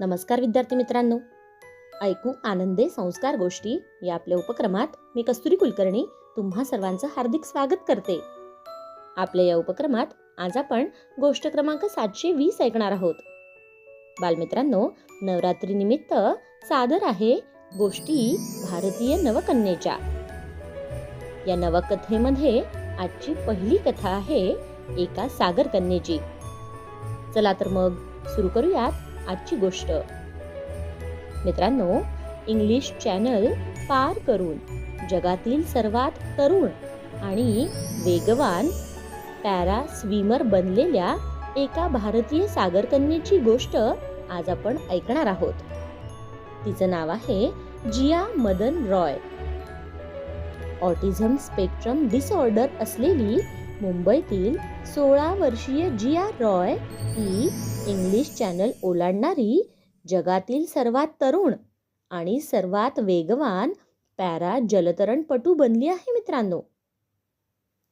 नमस्कार विद्यार्थी मित्रांनो. ऐकू आनंदे संस्कार गोष्टी या आपल्या उपक्रमात मी कस्तुरी कुलकर्णी तुम्हा सर्वांचं हार्दिक स्वागत करते. आपल्या या उपक्रमात आज आपण गोष्ट क्रमांक सातशे वीस ऐकणार आहोत. बालमित्रांनो नवरात्रीनिमित्त सादर आहे गोष्टी भारतीय नवकन्येच्या. या नवकथेमध्ये आजची पहिली कथा आहे एका सागर कन्येची चला तर मग सुरू करूयात आजची गोष्ट. मित्रांनो इंग्लिश चॅनल पार करून जगातील सर्वात तरुण आणि वेगवान पॅरा स्विमर बनलेल्या एका भारतीय सागरकन्येची गोष्ट आज आपण ऐकणार आहोत. तिचं नाव आहे Jiya Madan Roy. Autism spectrum disorder असलेली मुंबईतील सोळा वर्षीय जिया रॉय ही इंग्लिश चॅनल ओलांडणारी जगातील सर्वात तरुण आणि सर्वात वेगवान पॅरा जलतरणपटू बनली आहे मित्रांनो.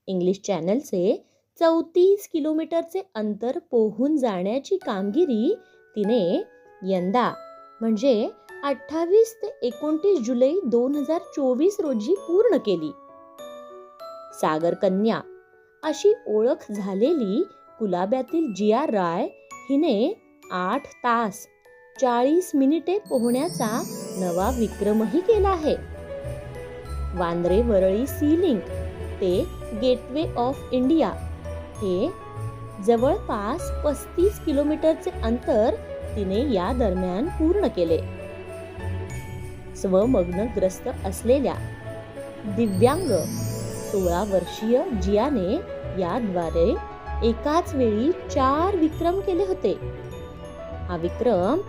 इंग्लिश चॅनलचे चौतीस किलोमीटरचे अंतर पोहून जाण्याची कामगिरी तिने यंदा म्हणजे अठ्ठावीस ते एकोणतीस जुलै दोन हजार चोवीस रोजी पूर्ण केली. सागर कन्या अशी ओळख झालेली कुलाब्यातील जिया राय हिने आठ तास चाळीस मिनिटे पोहण्याचा नवा विक्रमही केला आहे. वांद्रे वरळी सी लिंक ते गेटवे ऑफ इंडिया हे जवळपास पस्तीस किलोमीटरचे अंतर तिने या दरम्यान पूर्ण केले. स्वमग्नग्रस्त असलेल्या दिव्यांग सोळा वर्षीय जियाने याद्वारे एकाच वेळी चार विक्रम केले होते. हा विक्रम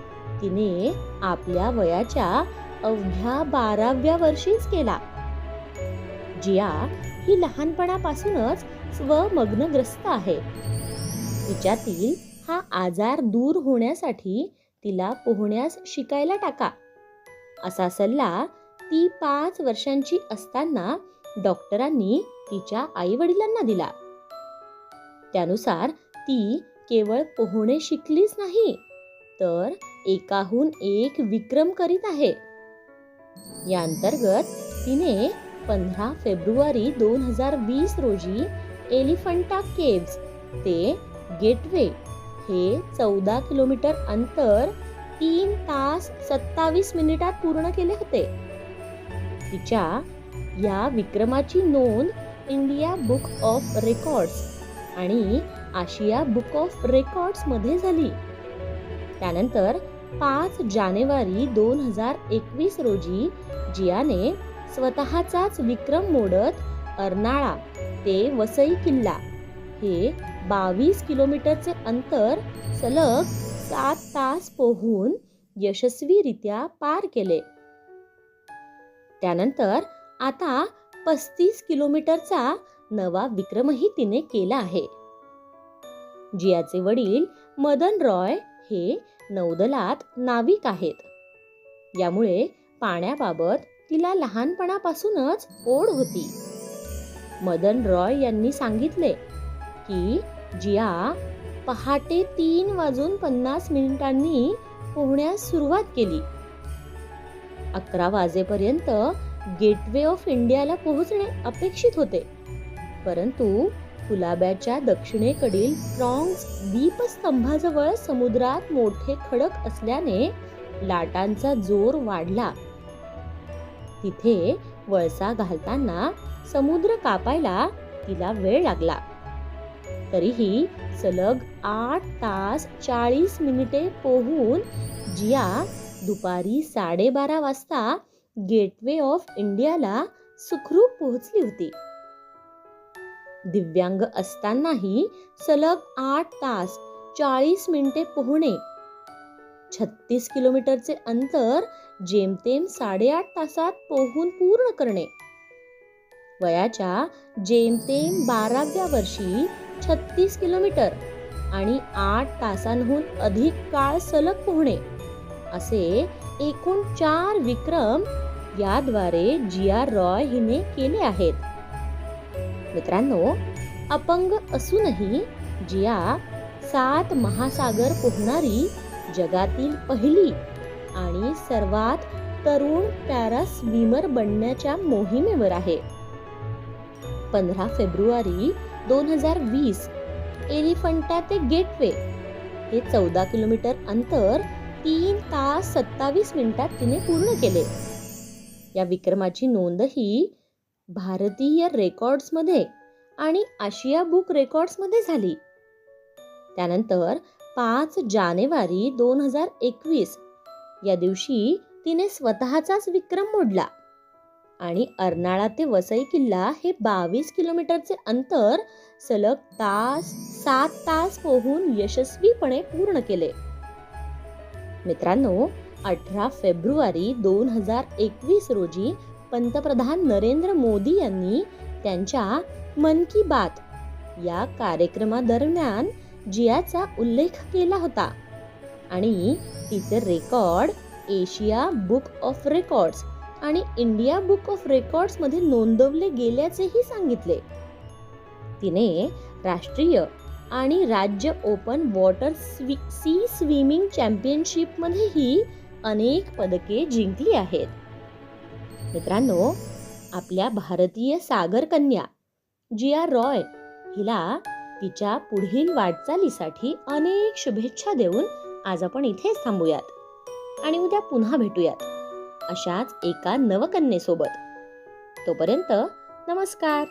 तिने आपल्या वयाच्या अवघ्या बाराव्या वर्षीच केला. जिया ही लहानपणापासूनच स्वमग्नग्रस्त आहे. तिच्यातील हा आजार दूर होण्यासाठी तिला पोहण्यास शिकायला टाका. असा सल्ला ती पाच वर्षांची असताना डॉक्टरांनी तिच्या आई वडिलांना दिला. त्यानुसार ती केवळ पोहणे शिकलीच नाही तर एकाहून एक विक्रम करीत आहे. या अंतर्गत तिने पंधरा फेब्रुवारी दोन हजार वीस रोजी एलिफंटा केव्स ते गेटवे हे चौदा किलोमीटर अंतर तीन तास सत्तावीस मिनिटात पूर्ण केले होते. तिच्या या विक्रमाची नोंद इंडिया बुक ऑफ रेकॉर्ड्स आणि आशिया बुक ऑफ रेकॉर्ड्समध्ये झाली. त्यानंतर पाच जानेवारी दोन हजार एकवीस रोजी जियाने स्वतःचाच विक्रम मोडत अर्नाळा ते वसई किल्ला हे बावीस किलोमीटरचे अंतर सलग सात तास पोहून यशस्वीरित्या पार केले. त्यानंतर आता पस्तीस किलोमीटरचा नवा विक्रमही तिने केला आहे. जियाचे वडील मदन रॉय हे नौदलात नाविक आहेत. यामुळे पाण्याबाबत तिला लहानपणापासूनच ओढ होती. मदन रॉय यांनी सांगितले की जिया पहाटे तीन वाजून पन्नास मिनिटांनी पोहण्यास सुरुवात केली. अकरा वाजेपर्यंत गेटवे ऑफ इंडियाला पोहोचणे अपेक्षित होते. परंतु कुलाब्याच्या दक्षिणेकडील फ्रॉन्ग्स दीपस्तंभाजवळ समुद्रात मोठे खडक असल्याने लाटांचा जोर वाढला. तिथे वळसा घालताना समुद्र कापायला तिला वेळ लागला. तरीही सलग आठ तास चाळीस मिनिटे पोहून जिया दुपारी साडेबारा वाजता गेटवे ऑफ इंडियाला सुखरूप पोहोचली होती. दिव्यांग असतानाही सलग आठ तास चाळीस मिनिटे पोहणे छत्तीस किलोमीटरचे अंतर जेमतेम साडेआठ तासात पोहून पूर्ण करणे वयाच्या जेमतेम बाराव्या वर्षी छत्तीस किलोमीटर आणि आठ तासांहून अधिक काळ सलग पोहणे. असे एकूण चार विक्रम याद्वारे जिया रॉय हिने केले आहेत. मित्रांनो अपंग असूनही जिया सात महासागर पोहणारी जगातील पहिली आणि सर्वात तरुण पॅरा स्विमर बनण्याच्या मोहिमेवर आहे. पंधरा फेब्रुवारी दोन हजार वीस एलिफंटा ते गेटवे हे चौदा किलोमीटर अंतर तीन तास सत्तावीस मिनिटात तिने पूर्ण केले. या विक्रमाची नोंदही भारतीय रेकॉर्ड्समध्ये आणि आशिया बुक रेकॉर्ड्समध्ये झाली. त्यानंतर पाच जानेवारी दोन हजार एकवीस या दिवशी तिने स्वतःचाच विक्रम मोडला आणि अर्नाळा ते वसई किल्ला हे बावीस किलोमीटरचे अंतर सलग तास सात तास पोहून यशस्वीपणे पूर्ण केले. मित्रांनो अठरा फेब्रुवारी दोन हजार एकवीस रोजी पंतप्रधान नरेंद्र मोदी यांनी त्यांच्या मन की बात या कार्यक्रमादरम्यान जियाचा उल्लेख केला होता. आणि तिचे record Asia book of records आणि इंडिया बुक ऑफ रेकॉर्ड्समध्ये नोंदवले गेल्याचेही सांगितले. तिने राष्ट्रीय आणि राज्य ओपन वॉटर स्वी सी स्विमिंग चॅम्पियनशिपमध्येही अनेक पदके जिंकली आहेत. मित्रांनो आपल्या भारतीय सागर कन्या जिया रॉय हिला तिच्या पुढील वाटचालीसाठी अनेक शुभेच्छा देऊन आज आपण इथेच थांबूयात आणि उद्या पुन्हा भेटूयात अशाच एका नवकन्येसोबत. तोपर्यंत नमस्कार.